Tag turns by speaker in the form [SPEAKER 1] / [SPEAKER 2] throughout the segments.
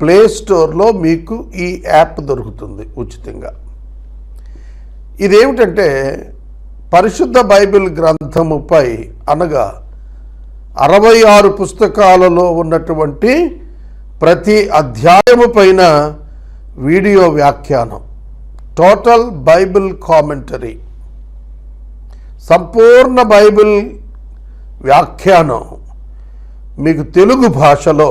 [SPEAKER 1] Play స్టోర్లో మీకు ఈ యాప్ దొరుకుతుంది ఉచితంగా. ఇదేమిటంటే పరిశుద్ధ బైబిల్ గ్రంథముపై అనగా అరవై ఆరు పుస్తకాలలో ఉన్నటువంటి ప్రతి అధ్యాయము పైన వీడియో వ్యాఖ్యానం. టోటల్ బైబిల్ కామెంటరీ సంపూర్ణ బైబిల్ వ్యాఖ్యానం మీకు తెలుగు భాషలో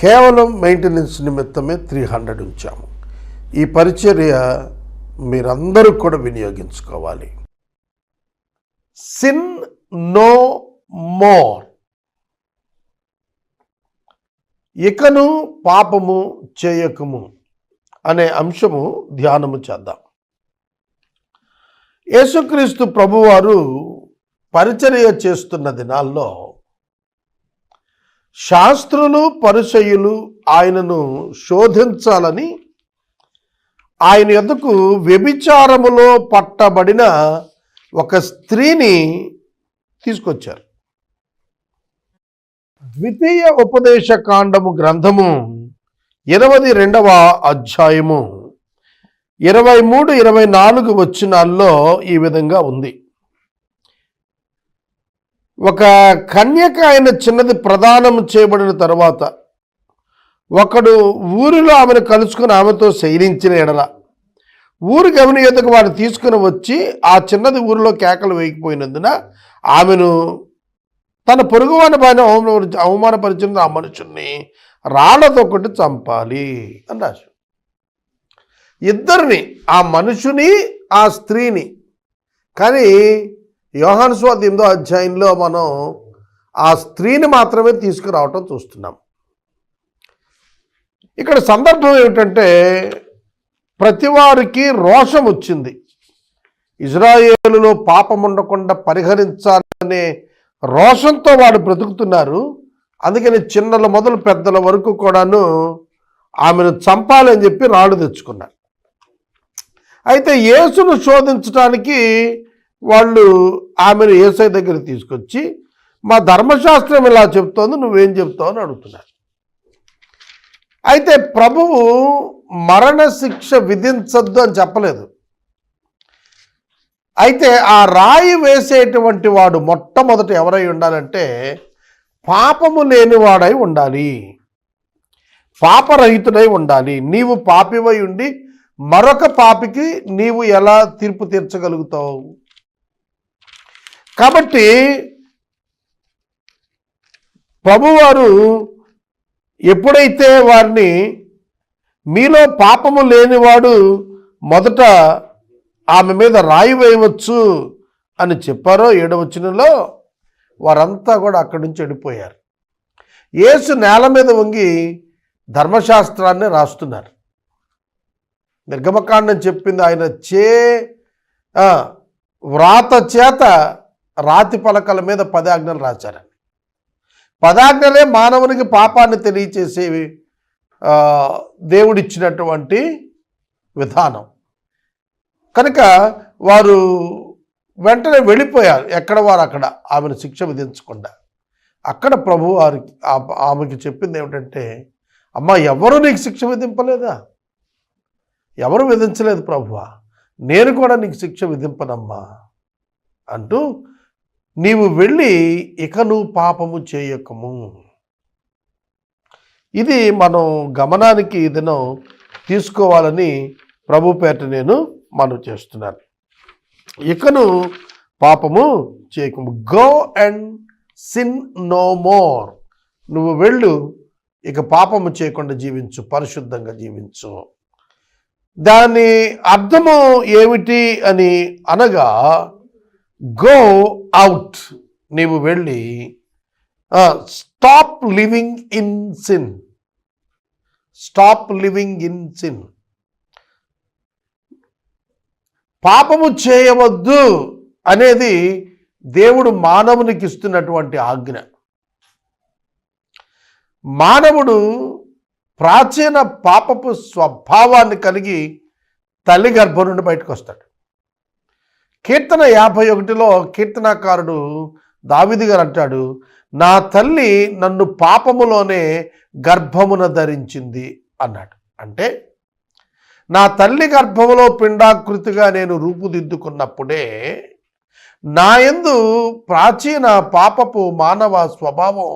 [SPEAKER 1] కేవలం మెయింటెనెన్స్ నిమిత్తమే త్రీ హండ్రెడ్ ఉంచాము. ఈ పరిచర్య మీరందరూ కూడా వినియోగించుకోవాలి. సిన్ నో మోర్ ఇకను పాపము చేయకము అనే అంశము ధ్యానము చేద్దాం. యేసుక్రీస్తు ప్రభువారు పరిచర్య చేస్తున్న దినాల్లో శాస్త్రులు పరిచయులు ఆయనను శోధించాలని ఆయన ఎదుకు వ్యభిచారములో పట్టబడిన ఒక స్త్రీని తీసుకొచ్చారు. ద్వితీయ ఉపదేశ కాండము గ్రంథము ఇరవై రెండవ అధ్యాయము ఇరవై మూడు ఇరవై నాలుగు వచ్చినాల్లో ఈ విధంగా ఉంది. ఒక కన్యక ఆయన చిన్నది ప్రదానం చేయబడిన తర్వాత ఒకడు ఊరిలో ఆమెను కలుసుకుని ఆమెతో శైలించిన ఎడల ఊరి గమని ఎదుగు వాడు తీసుకుని వచ్చి ఆ చిన్నది ఊరిలో కేకలు వేయకపోయినందున ఆమెను తన పొరుగువాని పైన అవమాన అవమానపరిచిన ఆ మనుషుల్ని రాళ్ళతో కొట్టి చంపాలి అని రాశాడు. ఇద్దరిని ఆ మనుషుని ఆ స్త్రీని కానీ యోహాను స్వాతి ఎనిమిదో అధ్యాయంలో మనం ఆ స్త్రీని మాత్రమే తీసుకురావటం చూస్తున్నాం. ఇక్కడ సందర్భం ఏమిటంటే ప్రతి వారికి రోషం వచ్చింది. ఇజ్రాయేలులో పాపం ఉండకుండా పరిహరించాలనే రోషంతో వాడు బ్రతుకుతున్నారు. అందుకని చిన్నల మొదలు పెద్దల వరకు కూడాను ఆమెను చంపాలని చెప్పి రాళ్ళు తెచ్చుకున్నారు. అయితే యేసును శోధించడానికి వాళ్ళు ఆమెను ఏసై దగ్గర తీసుకొచ్చి మా ధర్మశాస్త్రం ఇలా చెప్తోంది నువ్వేం చెప్తావు అని అడుగుతున్నారు. అయితే ప్రభువు మరణశిక్ష విధించద్దు అని చెప్పలేదు. అయితే ఆ రాయి వేసేటువంటి వాడు మొట్టమొదట ఎవరై ఉండాలంటే పాపము లేనివాడై ఉండాలి. పాపరహితుడై ఉండాలి. నీవు పాపివై ఉండి మరొక పాపికి నీవు ఎలా తీర్పు తీర్చగలుగుతావు? కాబట్టి ప్రభువారు ఎప్పుడైతే వారిని మీలో పాపము లేనివాడు మొదట ఆమె మీద రాయి వేయవచ్చు అని చెప్పారో ఏడవచనంలో వారంతా కూడా అక్కడి నుంచి వెళ్ళిపోయారు. యేసు నేల మీద వంగి ధర్మశాస్త్రాన్ని రాస్తున్నారు. నిర్గమకాండం చెప్పింది ఆయన చే వ్రాత చేత రాతి పలకల మీద పదాజ్ఞలు రాశారండి పదాజ్ఞలే మానవునికి పాపాన్ని తెలియచేసేవి దేవుడిచ్చినటువంటి విధానం. కనుక వారు వెంటనే వెళ్ళిపోయారు. ఎక్కడ వారు అక్కడ? ఆమెను శిక్ష విధించకుండా. అక్కడ ప్రభు వారికి ఆమెకి చెప్పింది ఏమిటంటే అమ్మ ఎవరు నీకు శిక్ష విధింపలేదా? ఎవరు విధించలేదు ప్రభువా? నేను కూడా నీకు శిక్ష విధింపనమ్మా అంటూ నీవు వెళ్ళి ఇకను పాపము చేయకము. ఇది మనం గమనానికి ఇదను తీసుకోవాలని ప్రభు పేట నేను మనం చేస్తున్నాను. ఇకను పాపము చేయకము. Go and sin no more నువ్వు వెళ్ళు ఇక పాపము చేయకుండా జీవించు పరిశుద్ధంగా జీవించు. దాని అర్థము ఏమిటి అని అనగా గో అవుట్ నీవు వెళ్ళి stop living in sin stop living in sin పాపము చేయవద్దు అనేది దేవుడు మానవునికి ఇస్తున్నటువంటి ఆజ్ఞ. మానవుడు ప్రాచీన పాపపు స్వభావాన్ని కలిగి తల్లి గర్భం నుండి బయటకు వస్తాడు. కీర్తన యాభై ఒకటిలో కీర్తనాకారుడు దావిది గారు అంటాడు నా తల్లి నన్ను పాపములోనే గర్భమున ధరించింది అన్నాడు. అంటే నా తల్లి గర్భములో పిండాకృతిగా నేను రూపుదిద్దుకున్నప్పుడే నా యందు ప్రాచీన పాపపు మానవ స్వభావం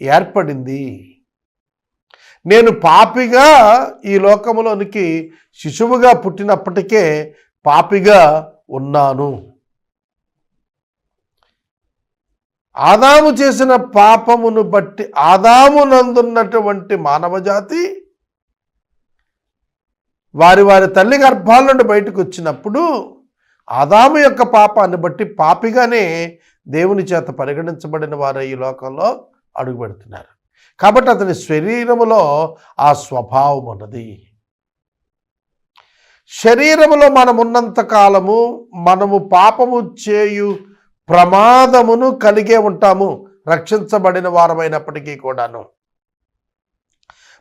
[SPEAKER 1] ఏర్పడింది. నేను పాపిగా ఈ లోకములోనికి శిశువుగా పుట్టినప్పటికే పాపిగా ఉన్నాను. ఆదాము చేసిన పాపమును బట్టి ఆదాము నందున్నటువంటి మానవజాతి వారి వారి తల్లి గర్భాల నుండి బయటకు వచ్చినప్పుడు ఆదాము యొక్క పాపాన్ని బట్టి పాపిగానే దేవుని చేత పరిగణించబడిన వారు ఈ లోకంలో అడుగుపెడుతున్నారు. కాబట్టి అతని శరీరములో ఆ స్వభావం ఉన్నది. శరీరములో మనం ఉన్నంత కాలము మనము పాపము చేయు ప్రమాదమును కలిగే ఉంటాము. రక్షించబడిన వారమైనప్పటికీ కూడాను.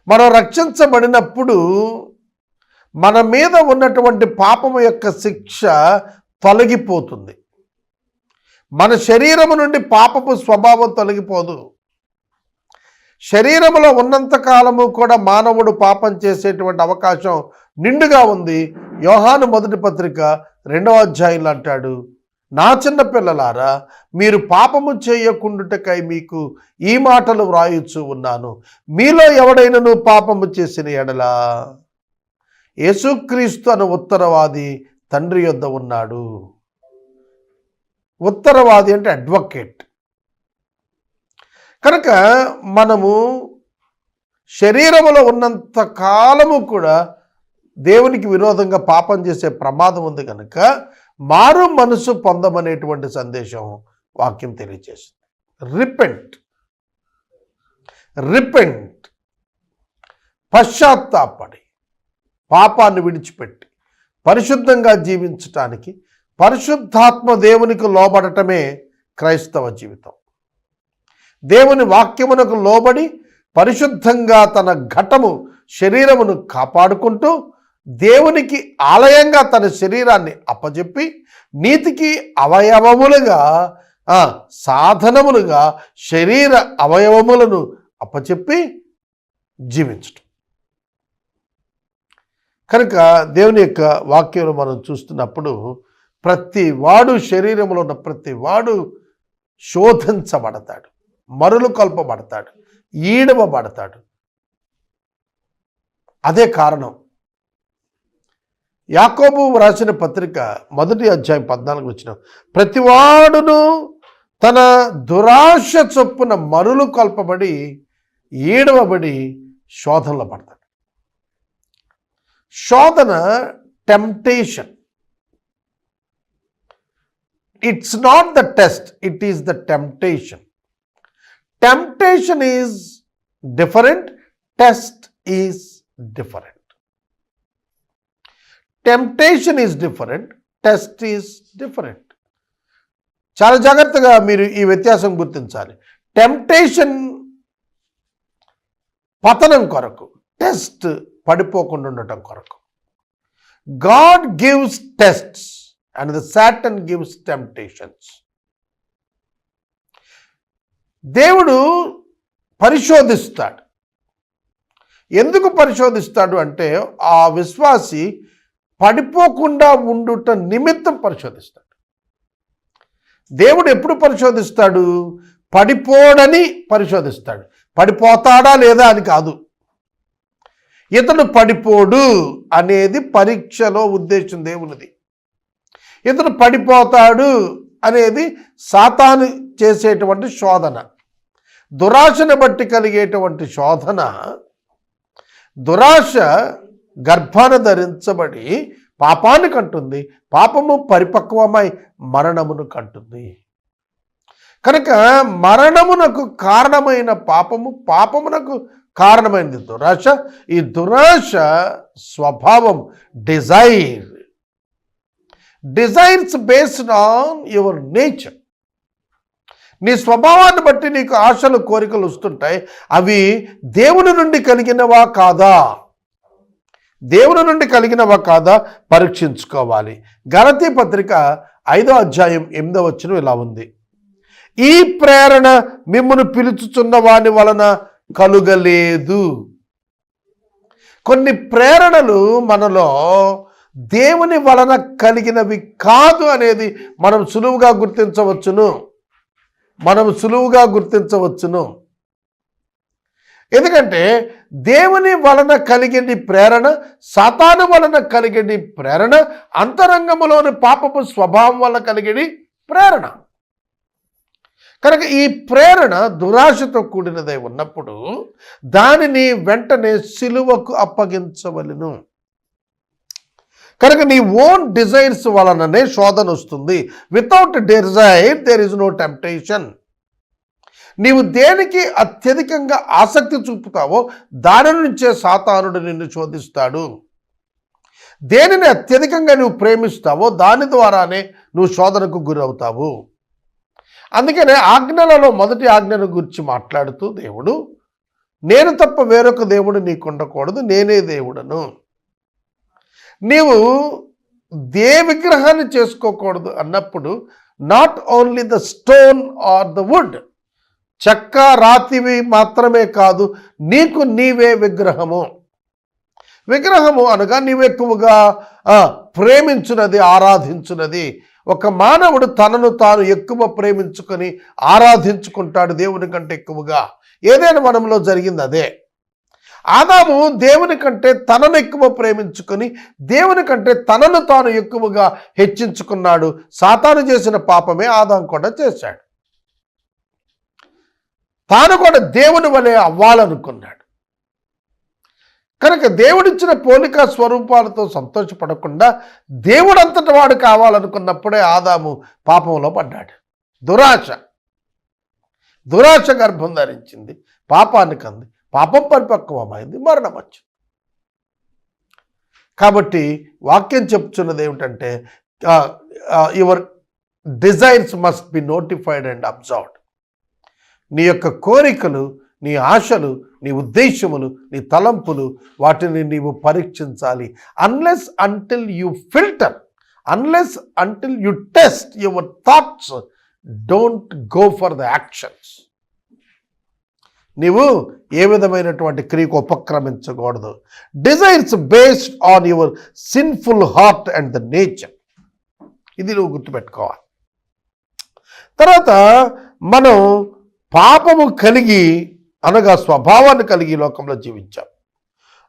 [SPEAKER 1] మనం రక్షించబడినప్పుడు మన మీద ఉన్నటువంటి పాపము యొక్క శిక్ష తొలగిపోతుంది. మన శరీరము నుండి పాపపు స్వభావం తొలగిపోదు. శరీరములో ఉన్నంత కాలము కూడా మానవుడు పాపం చేసేటువంటి అవకాశం నిండుగా ఉంది. యోహాను మొదటి పత్రిక రెండవ అధ్యాయంలో అంటాడు నా చిన్న పిల్లలారా మీరు పాపము చేయకుండుటకై మీకు ఈ మాటలు వ్రాయొచ్చు ఉన్నాను. మీలో ఎవడైనను పాపము చేసిన ఎడలా? యేసుక్రీస్తు అను ఉత్తరవాది తండ్రి యొద్ద ఉన్నాడు. ఉత్తరవాది అంటే అడ్వకేట్. కనుక మనము శరీరములో ఉన్నంత కాలము కూడా దేవునికి విరోధంగా పాపం చేసే ప్రమాదం ఉంది కనుక మారు మనసు పొందమనేటువంటి సందేశం వాక్యం తెలియజేసింది రిపెంట్. రిపెంట్. పశ్చాత్తాపడి. పాపాన్ని విడిచిపెట్టి. పరిశుద్ధంగా జీవించటానికి పరిశుద్ధాత్మ దేవునికి లోబడటమే క్రైస్తవ జీవితం. దేవుని వాక్యమునకు లోబడి పరిశుద్ధంగా తన ఘటము శరీరమును కాపాడుకుంటూ దేవునికి ఆలయంగా తన శరీరాన్ని అప్పజెప్పి నీతికి అవయవములుగా సాధనములుగా శరీర అవయవములను అప్పచెప్పి జీవించటం. కనుక దేవుని యొక్క వాక్యంలో మనం చూస్తున్నప్పుడు ప్రతి వాడు శరీరంలో ఉన్న ప్రతి వాడు శోధించబడతాడు మరులు కల్పబడతాడు ఈడవబడతాడు. అదే కారణం. యాకోబు రాసిన పత్రిక మొదటి అధ్యాయం పద్నాలుగు వచ్చిన ప్రతివాడును తన దురాశ చొప్పున మరులు కల్పబడి ఈడవబడి శోధనలో పడతాడు. శోధన temptation it's not the test it is the temptation temptation is different test is different temptation is different test is different. చాలా జాగ్రత్తగా మీరు ఈ వ్యత్యాసం గుర్తించాలి. టెంప్టేషన్ పతనం కొరకు టెస్ట్ పడిపోకుండా ఉండటం కొరకు. God gives tests and the Satan gives temptations. దేవుడు పరిశోధిస్తాడు. ఎందుకు పరిశోధిస్తాడు అంటే ఆ విశ్వాసి పడిపోకుండా ఉండుట నిమిత్తం పరిశోధిస్తాడు. దేవుడు ఎప్పుడు పరిశోధిస్తాడు? పడిపోడని పరిశోధిస్తాడు. పడిపోతాడా లేదా అని కాదు. ఇతడు పడిపోడు అనేది పరీక్షలో ఉద్దేశం దేవునిది. ఇతడు పడిపోతాడు అనేది సాతాను చేసేటువంటి శోధన. దురాశను బట్టి కలిగేటువంటి శోధన దురాశ గర్భాన ధరించబడి పాపాన్ని కంటుంది పాపము పరిపక్వమై మరణమును కంటుంది. కనుక మరణమునకు కారణమైన పాపము పాపమునకు కారణమైనది దురాశ. ఈ దురాశ స్వభావం desire. Desires based on your nature. నీ స్వభావాన్ని బట్టి నీకు ఆశలు కోరికలు వస్తుంటాయి. అవి దేవుని నుండి కలిగినవా కాదా? దేవుని నుండి కలిగినవా కాదా పరీక్షించుకోవాలి. గలతీ పత్రిక ఐదో అధ్యాయం ఎనిమిదో వచ్చిన ఇలా ఉంది. ఈ ప్రేరణ మిమ్మల్ని పిలుచుచున్న వాని వలన కలుగలేదు. కొన్ని ప్రేరణలు మనలో దేవుని వలన కలిగినవి కాదు అనేది మనం సులువుగా గుర్తించవచ్చును. మనం సులువుగా గుర్తించవచ్చును. ఎందుకంటే దేవుని వలన కలిగిన ప్రేరణ సాతాను వలన కలిగిన ప్రేరణ అంతరంగములోని పాపపు స్వభావం వల్ల కలిగిన ప్రేరణ. కనుక ఈ ప్రేరణ దురాశతో కూడినదై ఉన్నప్పుడు దానిని వెంటనే సిలువకు అప్పగించవలను. కనుక నీ ఓన్ డిజైన్స్ వలననే శోధన వస్తుంది. Without desire there is no temptation నీవు దేనికి అత్యధికంగా ఆసక్తి చూపుతావో దాని నుంచే సాతానుడు నిన్ను శోధిస్తాడు. దేనిని అత్యధికంగా నువ్వు ప్రేమిస్తావో దాని ద్వారానే నువ్వు శోధనకు గురవుతావు. అందుకనే ఆజ్ఞలలో మొదటి ఆజ్ఞను గురించి మాట్లాడుతూ దేవుడు నేను తప్ప వేరొక దేవుడు నీకు ఉండకూడదు నేనే దేవుడను. నీవు దే విగ్రహాన్ని చేసుకోకూడదు అన్నప్పుడు not only the stone or the wood చెక్క రాతివి మాత్రమే కాదు నీకు నీవే విగ్రహము. విగ్రహము అనగా నీవు ఎక్కువగా ప్రేమించున్నది ఆరాధించున్నది ఒక మానవుడు తనను తాను ఎక్కువ ప్రేమించుకొని ఆరాధించుకుంటాడు దేవుని కంటే ఎక్కువగా. ఏదైనా మనంలో జరిగింది అదే. ఆదాము దేవుని కంటే తనను ఎక్కువ ప్రేమించుకొని దేవుని కంటే తనను తాను ఎక్కువగా హెచ్చించుకున్నాడు. సాతాను చేసిన పాపమే ఆదాం కూడా చేశాడు. తాను కూడా దేవుని వలె అవ్వాలనుకున్నాడు. కనుక దేవుడిచ్చిన పోలిక స్వరూపాలతో సంతోషపడకుండా దేవుడంతటి వాడు కావాలనుకున్నప్పుడే ఆదాము పాపంలో పడ్డాడు. దురాశ. దురాశ గర్భం ధరించింది. పాపానికి అంది పాపం పరిపక్వమైంది. మరణం వచ్చింది. కాబట్టి వాక్యం చెప్తున్నది ఏమిటంటే your desires must be notified and observed. నీ యొక్క కోరికలు నీ ఆశలు నీ ఉద్దేశములు నీ తలంపులు వాటిని నీవు పరీక్షించాలి. Unless until you filter unless until you test your thoughts don't go for the actions నీవు ఏ విధమైనటువంటి క్రియకు ఉపక్రమించకూడదు. Desires based on your sinful heart and the nature ఇది నువ్వు గుర్తుపెట్టుకోవాలి. తర్వాత మనం పాపము కలిగి అనగా స్వభావాన్ని కలిగి లోకంలో జీవించాం.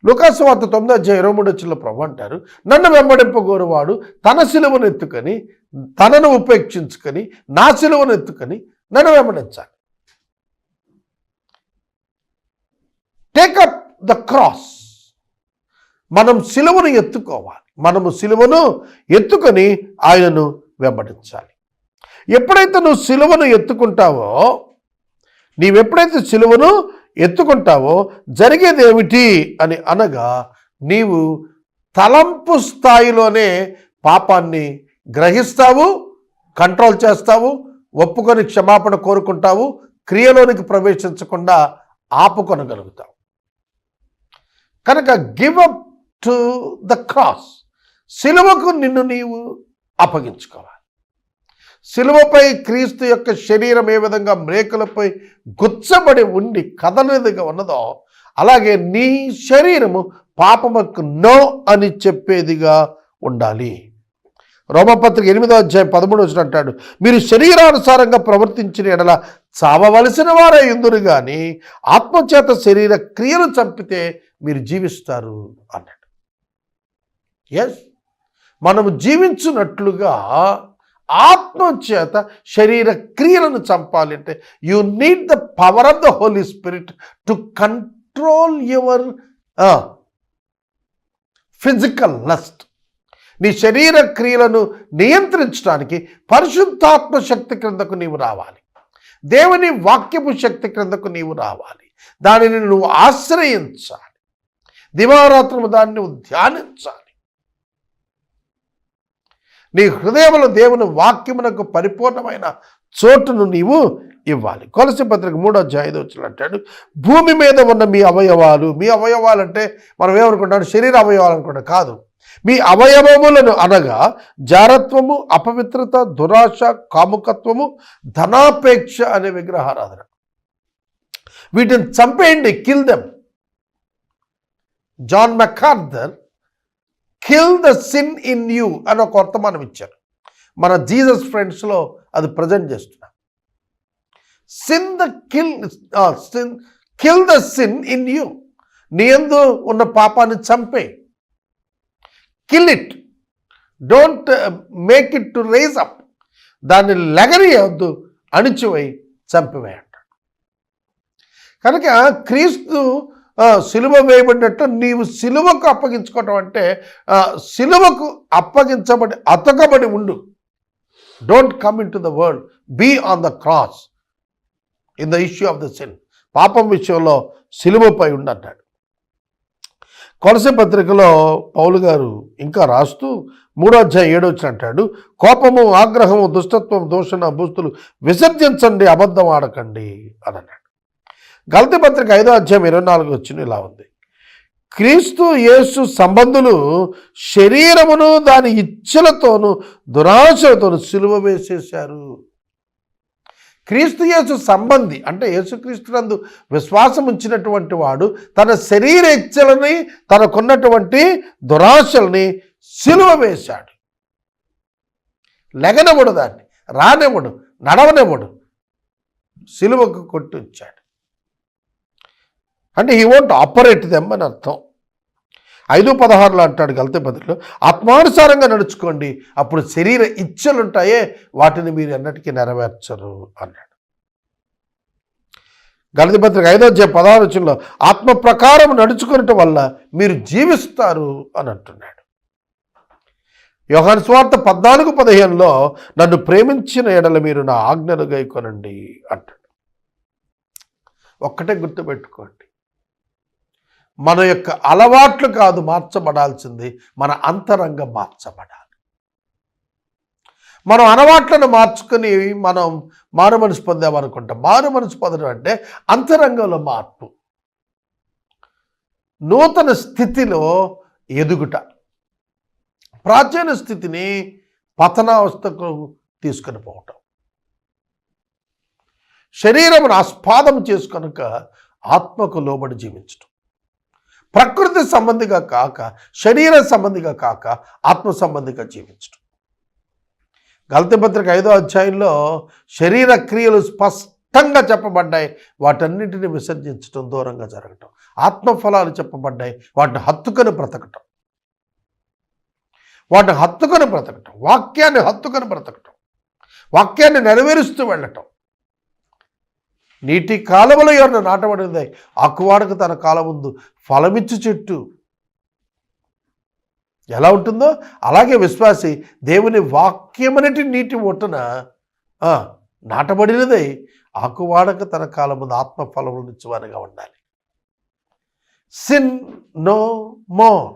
[SPEAKER 1] లుకాసువార్త తొమ్మిది అధ్యాయ ఇరవై మూడు వచ్చిన ప్రభు అంటారు నన్ను వెంబడింపగోరువాడు తన సిలువను ఎత్తుకొని తనను ఉపేక్షించుకొని నా సిలువను ఎత్తుకొని నన్ను వెంబడించాలి. టేకప్ ద క్రాస్ మనం సిలువను ఎత్తుకోవాలి. మనము సిలువను ఎత్తుకొని ఆయనను వెంబడించాలి. ఎప్పుడైతే నువ్వు సిలువను ఎత్తుకుంటావో నీవెప్పుడైతే సిలువను ఎత్తుకుంటావో జరిగేది ఏమిటి అని అనగా నీవు తలంపు స్థాయిలోనే పాపాన్ని గ్రహిస్తావు కంట్రోల్ చేస్తావు ఒప్పుకొని క్షమాపణ కోరుకుంటావు క్రియలోనికి ప్రవేశించకుండా ఆపుకొనగలుగుతావు. కనుక give up to the cross సిలువకు నిన్ను నీవు అప్పగించుకోవాలి. శిలువపై క్రీస్తు యొక్క శరీరం ఏ విధంగా మేకలపై గుచ్చబడి ఉండి కదలనిదిగా ఉన్నదో అలాగే నీ శరీరము పాపముకు నో అని చెప్పేదిగా ఉండాలి. రోమపత్రిక ఎనిమిదో అధ్యాయం పదమూడు వచ్చిన అంటాడు మీరు శరీరానుసారంగా ప్రవర్తించిన ఎడల చావవలసిన వారే ఎందురు కానీ ఆత్మచేత శరీర క్రియలు చంపితే మీరు జీవిస్తారు అన్నాడు. ఎస్ మనము ఆత్మ చేత శరీర క్రియలను చంపాలి అంటే you need the power of the holy spirit to control your physical lust నీ శరీర క్రియలను నియంత్రించడానికి పరిశుద్ధాత్మ శక్తి క్రిందకు నీవు రావాలి. దేవుని వాక్యపు శక్తి క్రిందకు నీవు రావాలి. దానిని నువ్వు ఆశ్రయించాలి. దివారాత్రము దాన్ని నువ్వు ధ్యానించాలి. నీ హృదయంలో దేవుని వాక్యమునకు పరిపూర్ణమైన చోటును నీవు ఇవ్వాలి. కొలసి పత్రిక మూడో అధ్యాయం వచ్చిన అంటాడు భూమి మీద ఉన్న మీ అవయవాలు మీ అవయవాలు అంటే మనం ఏమనుకుంటాం? శరీర అవయవాలు అనుకుంటాం. కాదు. మీ అవయవములను అనగా జారత్వము అపవిత్రత దురాశ కాముకత్వము ధనాపేక్ష అనే విగ్రహారాధన. వీటిని చంపేయండి kill them. John MacArthur kill the sin in you అని ఒక వర్తమానం ఇచ్చారు. మన జీసస్ ఫ్రెండ్స్లో అది ప్రజెంట్ చేస్తున్నాం sin the kill sin kill the sin in you నీ ఎందు ఉన్న పాపాన్ని చంపే. Kill it don't make it to rage up దాన్ని లెగరియవద్దు అణిచివై చంపివేయంటాడు కనుక క్రీస్తు సిలువ వేయబడినట్టు నీవు సిలువకు అప్పగించుకోవటం అంటే సిలువకు అప్పగించబడి అతకబడి ఉండు. Don't come into the world be on the cross in the issue of the sin పాపం విషయంలో సిలువపై ఉండన్నాడు కొలసి పత్రికలో పౌలు గారు ఇంకా రాస్తూ మూడో అధ్యాయం అంటాడు కోపము ఆగ్రహము దుష్టత్వం దూషణ భూస్తులు విసర్జించండి అబద్ధం ఆడకండి అని అన్నాడు. గలతి పత్రిక ఐదో అధ్యాయం ఇరవై నాలుగు వచ్చిన ఇలా ఉంది. క్రీస్తు యేసు సంబంధులు శరీరమును దాని ఇచ్చలతోనూ దురాశలతోనూ సిలువ వేసేశారు. క్రీస్తు యేసు సంబంధి అంటే యేసుక్రీస్తునందు విశ్వాసం ఉంచినటువంటి వాడు తన శరీర ఇచ్చలని తనకున్నటువంటి దురాశల్ని సిలువ వేశాడు. లెగనెవడు దాన్ని రానివ్వడు నడవనివ్వడు సిలువకు కొట్టించాడు అంటే హీ వోంట్ ఆపరేట్ దెమ్ అని అర్థం. ఐదు పదహారులో అంటాడు గలతి పత్రికలో ఆత్మానుసారంగా నడుచుకోండి అప్పుడు శరీర ఇచ్చలుంటాయే వాటిని మీరు ఎన్నటికీ నెరవేర్చరు అన్నాడు. గణిత పత్రిక ఐదో చే పదహారు వచ్చినలో ఆత్మ ప్రకారం నడుచుకునటం వల్ల మీరు జీవిస్తారు అని అంటున్నాడు. యోహాను స్వార్థ పద్నాలుగు పదిహేనులో నన్ను ప్రేమించిన ఎడల మీరు నా ఆజ్ఞలు గైకొనండి అంటాడు. ఒక్కటే గుర్తుపెట్టుకోండి మన యొక్క అలవాట్లు కాదు మార్చబడాల్సింది మన అంతరంగం మార్చబడాలి. మనం అలవాట్లను మార్చుకొని మనం మారు మనసు పొందామనుకుంటాం మారు మనసు పొందడం అంటే అంతరంగంలో మార్పు. నూతన స్థితిలో ఎదుగుట. ప్రాచీన స్థితిని పతనావస్థకు తీసుకొని పోవటం. శరీరమును ఆస్పాదం చేసుకొనక ఆత్మకు లోబడి జీవించటం. ప్రకృతి సంబంధిగా కాక శరీర సంబంధిగా కాక ఆత్మ సంబంధిగా జీవించడం గల్తపత్రిక ఐదో అధ్యాయంలో శరీర క్రియలు స్పష్టంగా చెప్పబడ్డాయి. వాటన్నిటిని విసర్జించడం దూరంగా జరగటం. ఆత్మఫలాలు చెప్పబడ్డాయి. వాటిని హత్తుకొని బ్రతకటం. వాటిని హత్తుకొని బ్రతకటం. వాక్యాన్ని హత్తుకొని బ్రతకటం. వాక్యాన్ని నెరవేరుస్తూ వెళ్ళటం. నీటి కాలువలో ఎవరిని నాటబడింది ఆకువాడకు తన కాలం ముందు ఫలమిచ్చు చెట్టు. ఎలా ఉంటుందో? అలాగే విశ్వాసి దేవుని వాక్యమనటి నీటి ఒట్టున నాటబడినదై. ఆకువాడక తన కాలముందు ఆత్మ ఫలములు ఫలమునిచ్చువానిగా ఉండాలి. Sin no more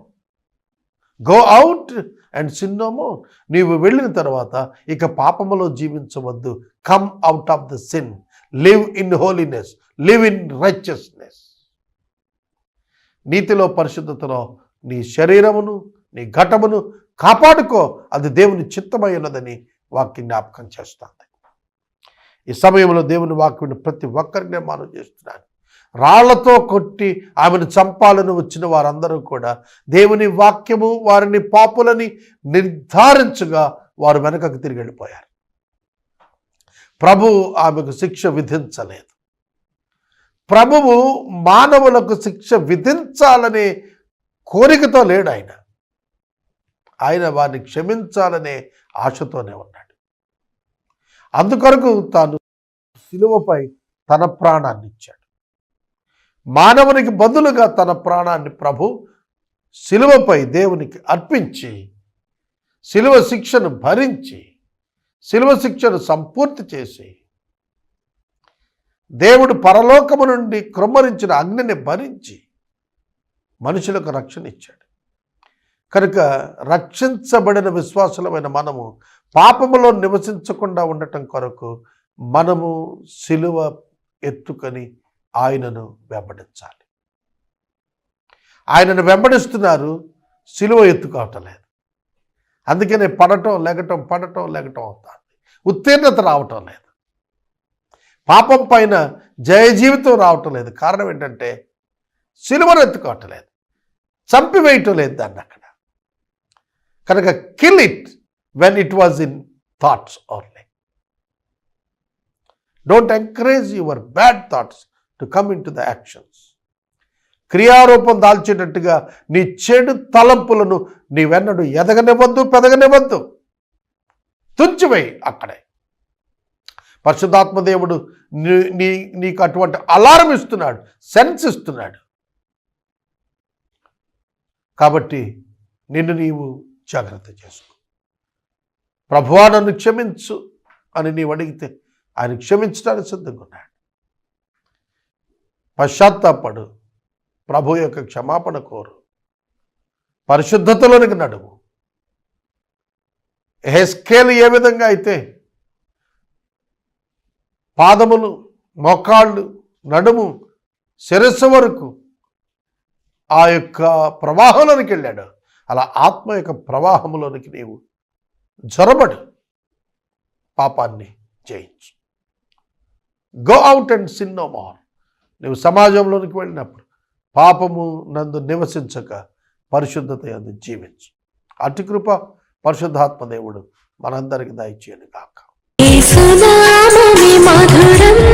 [SPEAKER 1] go out and sin no more నీవు వెళ్ళిన తర్వాత ఇక పాపములో జీవించవద్దు. Come out of the sin live in holiness live in righteousness నీతిలో పరిశుద్ధతలో నీ శరీరమును నీ ఘటమును కాపాడుకో అది దేవుని చిత్తమై ఉన్నదని వాక్యం జ్ఞాపకం చేస్తుంది. ఈ సమయంలో దేవుని వాక్యం ప్రతి ఒక్కరిని మనం చేస్తున్నాను. రాళ్ళతో కొట్టి ఆమెను చంపాలని వచ్చిన వారందరూ కూడా దేవుని వాక్యము వారిని పాపులని నిర్ధారించగా వారు వెనకకు తిరిగి వెళ్ళిపోయారు. ప్రభువు ఆమెకు శిక్ష విధించలేదు. ప్రభువు మానవులకు శిక్ష విధించాలనే కోరికతో లేడు ఆయన. ఆయన వారిని క్షమించాలనే ఆశతోనే ఉన్నాడు. అందుకొరకు తాను శిలువపై తన ప్రాణాన్ని ఇచ్చాడు. మానవునికి బదులుగా తన ప్రాణాన్ని ప్రభు శిలువపై దేవునికి అర్పించి శిలువ శిక్షను భరించి శిలువ శిక్షను సంపూర్తి చేసి దేవుడు పరలోకము నుండి క్రొమ్మరించిన అగ్నిని భరించి మనుషులకు రక్షణ ఇచ్చాడు. కనుక రక్షించబడిన విశ్వాసులమైన మనము పాపములో నివసించకుండా ఉండటం కొరకు మనము సిలువ ఎత్తుకొని ఆయనను వెంబడించాలి. ఆయనను వెంబడిస్తున్నారు సిలువ ఎత్తుకోవటం లేదు. అందుకనే పడటం లెగటం పడటం లెగటం అవుతుంది ఉత్తీర్ణత రావటం లేదు. పాపం పైన జయ జీవితం రావటం లేదు. కారణం ఏంటంటే సిలువను ఎత్తుకోవటం లేదు. చంపివేయటం లేదు దాన్ని అక్కడ. కనుక kill it when it was in thoughts only don't encourage your bad thoughts to come into the actions క్రియారూపం దాల్చేటట్టుగా నీ చెడు తలంపులను నీ వెన్నడు ఎదగనివ్వద్దు పెదగనివ్వద్దు. తుంచివేయి అక్కడే. పరిశుద్ధాత్మదేవుడు నీ నీ నీకు అటువంటి అలారం ఇస్తున్నాడు సెన్స్ ఇస్తున్నాడు. కాబట్టి నిన్ను నీవు జాగ్రత్త చేసుకో. ప్రభువా నన్ను క్షమించు అని నీవు అడిగితే ఆయన క్షమించడానికి సిద్ధంగా ఉన్నాడు. పశ్చాత్తాపడు. ప్రభు యొక్క క్షమాపణ కోరు. పరిశుద్ధతలోనికి నడుము. హెస్కేలు ఏ విధంగా అయితే పాదములు మోకాళ్ళు నడుము శిరస్సు వరకు ఆ యొక్క ప్రవాహంలోనికి వెళ్ళాడు. అలా ఆత్మ యొక్క ప్రవాహంలోనికి నీవు జొరబడు పాపాన్ని జయించు. Go out and sin no more నువ్వు సమాజంలోనికి వెళ్ళినప్పుడు పాపము నందు నివసించక పరిశుద్ధత అందు జీవించు. అటు కృప పరిశుద్ధాత్మ దేవుడు మనందరికి దయచేయను కాక
[SPEAKER 2] మధురం.